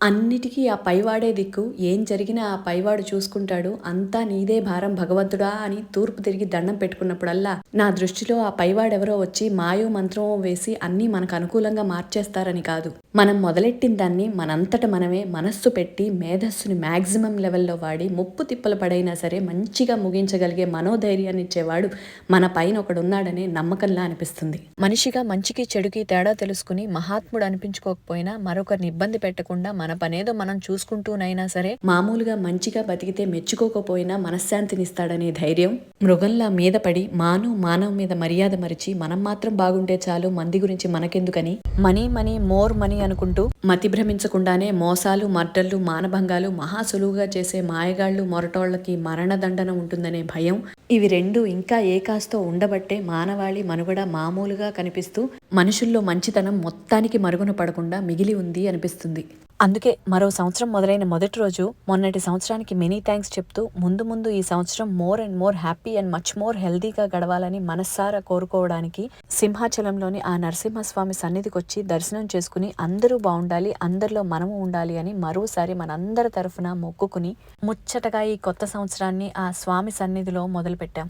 అన్నిటికీ ఆ పైవాడే దిక్కు ఏం జరిగినా ఆ పైవాడు చూసుకుంటాడు అంతా నీదే భారం భగవంతుడా అని తూర్పు తిరిగి దండం పెట్టుకున్నప్పుడల్లా నా దృష్టిలో ఆ పైవాడెవరో వచ్చి మాయో మంత్రమో వేసి అన్నీ మనకు అనుకూలంగా మార్చేస్తారని కాదు. మనం మొదలెట్టిన దాన్ని మనంతట మనమే మనస్సు పెట్టి మేధస్సుని మ్యాక్సిమం లెవెల్లో వాడి ముప్పు తిప్పలు పడైనా సరే మంచిగా ముగించగలిగే మనోధైర్యాన్ని ఇచ్చేవాడు మన పైన ఒకడున్నాడనే నమ్మకంలా అనిపిస్తుంది. మనిషిగా మంచికి చెడుకి తేడా తెలుసుకుని మహాత్ముడు అనిపించుకోకపోయినా మరొకరిని ఇబ్బంది పెట్టకుండా మన పనేదో మనం చూసుకుంటూనైనా సరే మామూలుగా మంచిగా బతికితే మెచ్చుకోకపోయినా మనశ్శాంతినిస్తాడనే ధైర్యం. మృగంలా మీద పడి మాను మానవ మీద మర్యాద మరిచి మనం మాత్రం బాగుంటే చాలు మంది గురించి మనకెందుకని? మనీ మనీ మోర్ మనీ అనుకుంటూ మతి భ్రమించకుండానే మోసాలు మర్డర్లు మానభంగాలు మహా సులువుగా చేసే మాయగాళ్ళు మొరటోళ్ళకి మరణదండన ఉంటుందనే భయం. ఇవి రెండు ఇంకా ఏకాస్తో ఉండబట్టే మానవాళి మనుగడ మామూలుగా కనిపిస్తూ మనుషుల్లో మంచితనం మొత్తానికి మరుగున పడకుండా మిగిలి ఉంది అనిపిస్తుంది. అందుకే మరో సంవత్సరం మొదలైన మొదటి రోజు మొన్నటి సంవత్సరానికి మెనీ థ్యాంక్స్ చెప్తూ ముందు ముందు ఈ సంవత్సరం more and more happy and much more హెల్దీగా గడవాలని మనస్సారా కోరుకోవడానికి సింహాచలంలోని ఆ నరసింహస్వామి సన్నిధికి వచ్చి దర్శనం చేసుకుని అందరూ బాగుండాలి అందరిలో మనము ఉండాలి అని మరోసారి మనందరి తరఫున మొక్కుకుని ముచ్చటగా ఈ కొత్త సంవత్సరాన్ని ఆ స్వామి సన్నిధిలో మొదలుపెట్టాం.